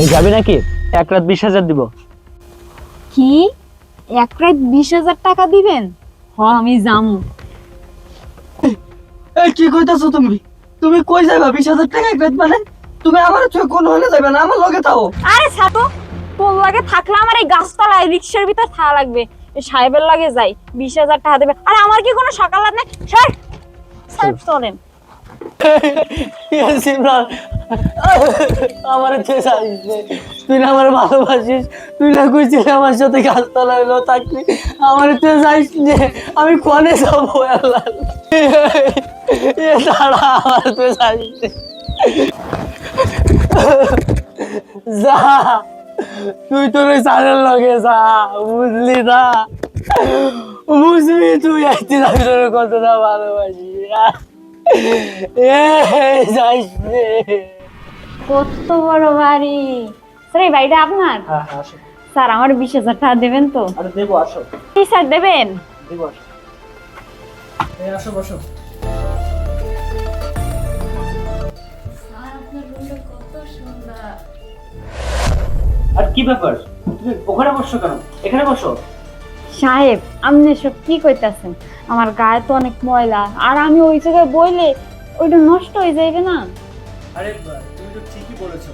এই যাবি নাকি? এক রাত বিশ হাজার দিব। কি? এক রাত বিশ হাজার টাকা দিবেন? হ আমি যামু। এই কি কইতাছো তুমি? তুমি কই যাইবা? বিশ হাজার টাকা এক রাত মানে তুমি আমার চোখ কোন হলে যাবে না? আমার লগে তাও আরে ছাতো তোর লাগে থাকলে আমার এই গাছতলায় রিক্সার ভিতর থাকা লাগবে। এই সাহেবের লাগে যাই। বিশ হাজার টাকা দেবে। আরে আমার কি কোনো সকাল রাত নেই? স্যার সাহেব চলেন। সিমরান আমার শেষ আসবে। তুই না আমার ভালোবাসিস, তুই না কইছিস আমার সাথে গাছতলা হলো থাকবি। আমার শেষ আসছে আমি কনে যাব, আল্লাহ। দাঁড়া, আমার শেষ আসছে যা, তুই তোর ওই সারের লগে যা, বুঝলি না? বুঝবি তুই, একদিন আমি তোর কতটা ভালোবাসি কত বড় বাড়ি। স্যার এই বাড়িটা আপনার? হ্যাঁ স্যার আমার বিশ হাজার টাকা দেবেন তো? আরে দেবো আসো। কি স্যার দেবেন? দেবো আসো। আসো বসো। আর কি ব্যাপার? তুমি ওখানে বসছো কেন? এখানে বসো। সাহেব আপনি সব কি কইতাছেন? আমার গায়ে তো অনেক ময়লা আর আমি ওই জায়গায় বইলে ওইটা নষ্ট হয়ে যাইবে না। আরে তুমি তো ঠিকই বলেছ।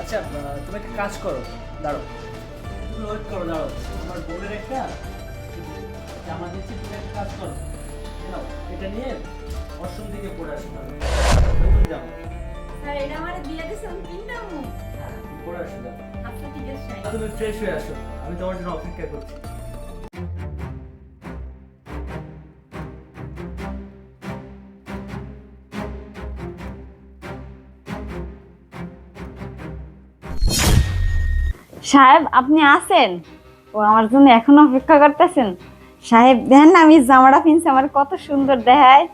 আচ্ছা তুমি একটা কাজ করো দাঁড়ো তুমি ওয়েট করো দাঁড়ো আমার বোনের একটা জামা দিচ্ছি তুমি একটা কাজ করো। নাও এটা নিয়ে অষ্টম দিকে পড়ে আসো তাহলে। নতুন জামা। স্যার এটা আমার দিয়ে দিছেন তিনটা মুখ হ্যাঁ, পড়ে আসো দাও আচ্ছা ঠিক আছে তুমি ফ্রেশ হয়ে আসো। আমি তোমার জন্য অপেক্ষা করছি। সাহেব আপনি আছেন? ও আমার জন্য এখনও অপেক্ষা করতেছেন। সাহেব দেখেন আমি জামাটা পিনছি আমার কত সুন্দর দেখায়।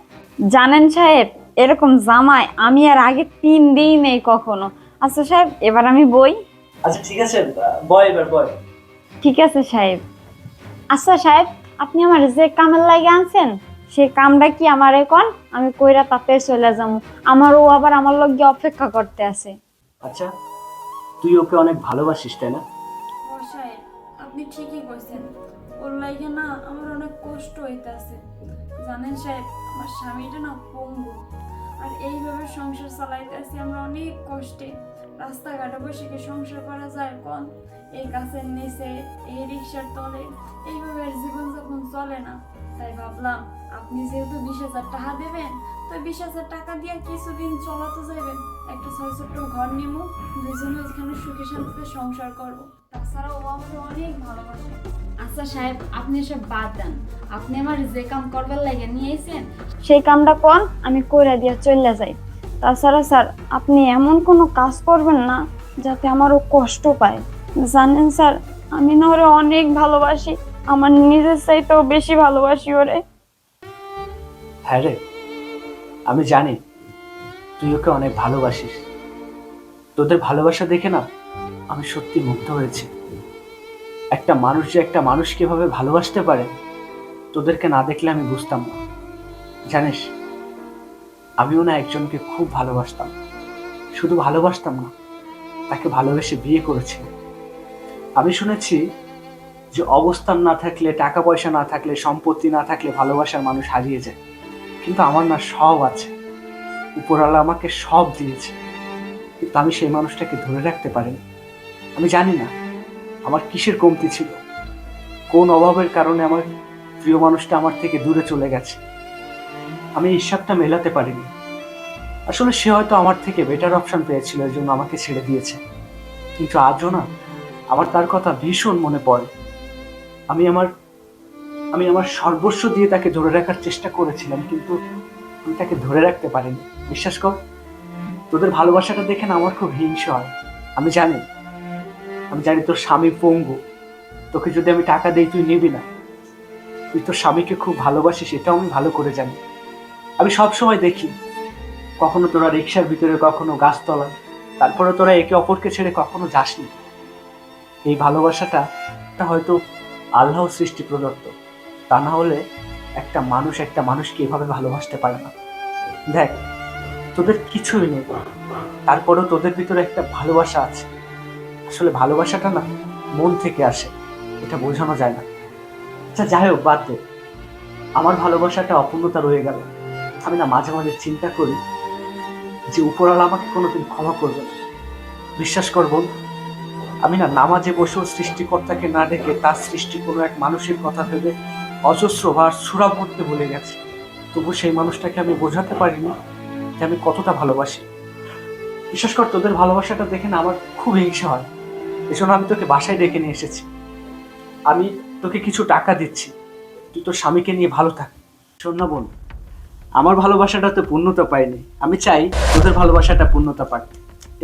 জানেন সাহেব এরকম জামায় আমি আর আগে তিন দিই নেই কখনো। আচ্ছা সাহেব এবার আমি বই। আচ্ছা ঠিক আছে বয় এবার বয়। ঠিক আছে সাহেব। আচ্ছা সাহেব আপনি আমার যে কামের লাগে আনছেন সে কামটা কি আমার এখন? আমি কইরা তাতে চলে যাব। আমার ও আবার আমার লগে অপেক্ষা করতে আছে। আচ্ছা তুই ওকে অনেক ভালোবাসিস তাই না? আপনি ঠিকই কইছেন। ওর লাগে না আমার অনেক কষ্ট হইতাছে। জানেন সাহেব, আমার স্বামীটা না পঙ্গু। আর এইভাবে সংসার চালাইতেছি আমরা অনেক কষ্টে। রাস্তাঘাটে বসে কি সংসার করা যায় কোন? এই গাছের নিচে, এই রিক্সার তলে। এইভাবে জীবনযাপন চলে না। তাই ভাবলাম আপনি যেহেতু বিশ হাজার টাকা দেবেন তো বিশ হাজার টাকা দিয়ে কিছুদিন চলাতে যাবেন। একটা ছয় ছোট্ট ঘর নিমু দুজনে ওইখানে সুখে শান্তিতে সংসার করব। তাছাড়া ও আমাকে অনেক ভালোবাসে। আচ্ছা সাহেব আপনি সব বাদ দেন। আপনি আমার যে কাম করবার লাগে নিয়েছেন সেই কামটা কোন আমি কইরা দিয়া চলে যাই। তাছাড়া স্যার আপনি এমন কোনো কাজ করবেন না যাতে আমারও কষ্ট পায়। জানেন স্যার আমি না অনেক ভালোবাসি। আমার নিজের চাইতেও বেশি ভালোবাসি ওরে। হ্যাঁ রে, আমি জানি তুই ওকে অনেক ভালোবাসিস। তোদের ভালোবাসা দেখে না আমি সত্যি মুগ্ধ হয়েছি। একটা মানুষ যে একটা মানুষ কীভাবে ভালোবাসতে পারে, তোদেরকে না দেখলে আমি বুঝতাম না। জানিস, আমিও না একজনকে খুব ভালোবাসতাম। শুধু ভালোবাসতাম না, তাকে ভালোবেসে বিয়ে করেছি। আমি শুনেছি যে অবস্থান না থাকলে টাকা পয়সা না থাকলে, সম্পত্তি না থাকলে ভালোবাসার মানুষ হারিয়ে যায়। কিন্তু আমার না সব আছে। উপরওয়ালা আমাকে সব দিয়েছে। কিন্তু আমি সেই মানুষটাকে ধরে রাখতে পারিনি। আমি জানি না আমার কিসের কমতি ছিল। কোন অভাবের কারণে আমার প্রিয় মানুষটা আমার থেকে দূরে চলে গেছে। আমি হিসাবটা মেলাতে পারিনি। আসলে সে হয়তো আমার থেকে বেটার অপশন পেয়েছিল এর জন্য আমাকে ছেড়ে দিয়েছে। কিন্তু আজও না, আমার তার কথা ভীষণ মনে পড়ে। আমি আমার আমি আমার সর্বস্ব দিয়ে তাকে ধরে রাখার চেষ্টা করেছিলাম, কিন্তু আমি তাকে ধরে রাখতে পারিনি। বিশ্বাস কর, তোদের ভালোবাসাটা দেখে না আমার খুব হিংসা হয়। আমি জানি আমি জানি তোর স্বামী পঙ্গু। তোকে যদি আমি টাকা দিই, তুই নিবি না। তুই তোর স্বামীকে খুব ভালোবাসিস, এটাও আমি ভালো করে জানি। আমি সব সময় দেখি, কখনো তোরা রিক্সার ভিতরে, কখনো গাছতলায় তারপরে তোরা একে অপরকে ছেড়ে কখনো যাসনি। এই ভালোবাসাটা হয়তো আল্লাহ সৃষ্টি প্রদত্ত। তা না হলে একটা মানুষ একটা মানুষকে এভাবে ভালোবাসতে পারে না। দেখ, তোদের কিছুই নেই। তারপরেও তোদের ভিতরে একটা ভালোবাসা আছে। আসলে ভালোবাসাটা না, মন থেকে আসে। এটা বোঝানো যায় না। আচ্ছা যাই হোক, বাদ আমার ভালোবাসাটা অপূর্ণতা রয়ে গেল। আমি না মাঝে মাঝে চিন্তা করি যে উপরওয়ালা আমাকে কোনোদিন ক্ষমা করবে না। বিশ্বাস করব আমি না নামাজে বসেও সৃষ্টিকর্তাকে না ডেকে তার সৃষ্টি কোনো এক মানুষের কথা ভেবে অজস্র বার সুরা পড়তে ভুলে গেছি। তবু সেই মানুষটাকে আমি বোঝাতে পারিনি যে আমি কতটা ভালোবাসি। বিশেষ কর তোদের ভালোবাসাটা দেখে না আমার খুব হিংসা হয়। এজন্য আমি তোকে বাসায় ডেকে নিয়ে এসেছি। আমি তোকে কিছু টাকা দিচ্ছি। তুই তোর স্বামীকে নিয়ে ভালো থাক। শোন না বোন, আমার ভালোবাসাটা তো পূর্ণতা পায়নি। আমি চাই তোদের ভালোবাসাটা পূর্ণতা পাক।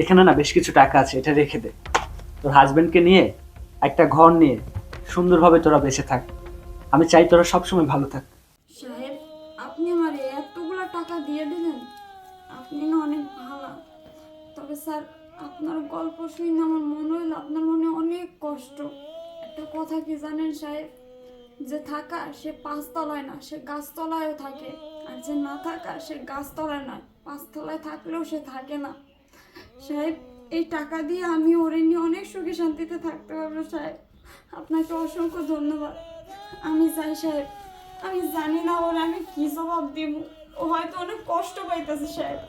এখানে না বেশ কিছু টাকা আছে, এটা রেখে দে। তোর হাজব্যান্ডকে নিয়ে একটা ঘর নিয়ে সুন্দরভাবে তোরা বেঁচে থাক। আমি চাই তোরা সবসময় ভালো থাক। সাহেব, আপনি আমার এতগুলো টাকা দিয়ে দিলেন। আপনি না অনেক ভালো। তবে স্যার, আপনার গল্প শুনে আমার মনে হইল আপনার মনে অনেক কষ্ট। একটা কথা কি জানেন সাহেব? যে থাকা সে পাঁচতলায় না, সে গাছতলায়ও থাকে। আর যে না থাকা সে গাছতলায় নয়, পাঁচতলায় থাকলেও সে থাকে না। সাহেব, এই টাকা দিয়ে আমি ওরে নিয়ে অনেক শান্তিতে থাকতে পারব, সাহেব। আপনাকে অসংখ্য ধন্যবাদ। আমি চাই, সাহেব, আমি জানি না ওর আমি কি জবাব দিব। ও হয়তো অনেক কষ্ট পাইতেছে, সাহেব।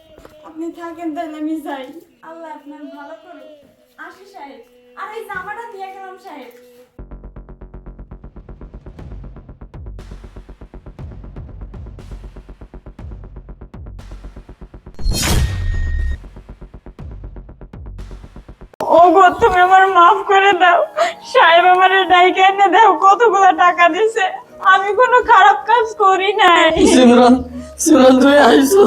আপনি থাকেন তাহলে আমি যাই। আল্লাহ আপনার ভালো করুন আসি, সাহেব। আর এই জামাটা দিয়ে গেলাম, সাহেব। ও গো তুমি আমার মাফ করে দাও। সাহেব আমার ডাইকে এনে দাও কতগুলো টাকা দিছে। আমি কোনো খারাপ কাজ করি নাই। সিমরান সিমরান তুমি আইসো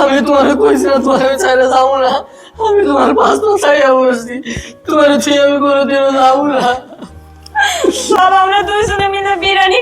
আমি তোমার কইছিলাম তোমার আমি চাইলে যাব না। আমি তোমার পাঁচটা চাইয়া বসছি। তোমার তুই আমি কোনোদিনও যাব না। সব আমরা দুইজনে মিলে বিরিয়ানি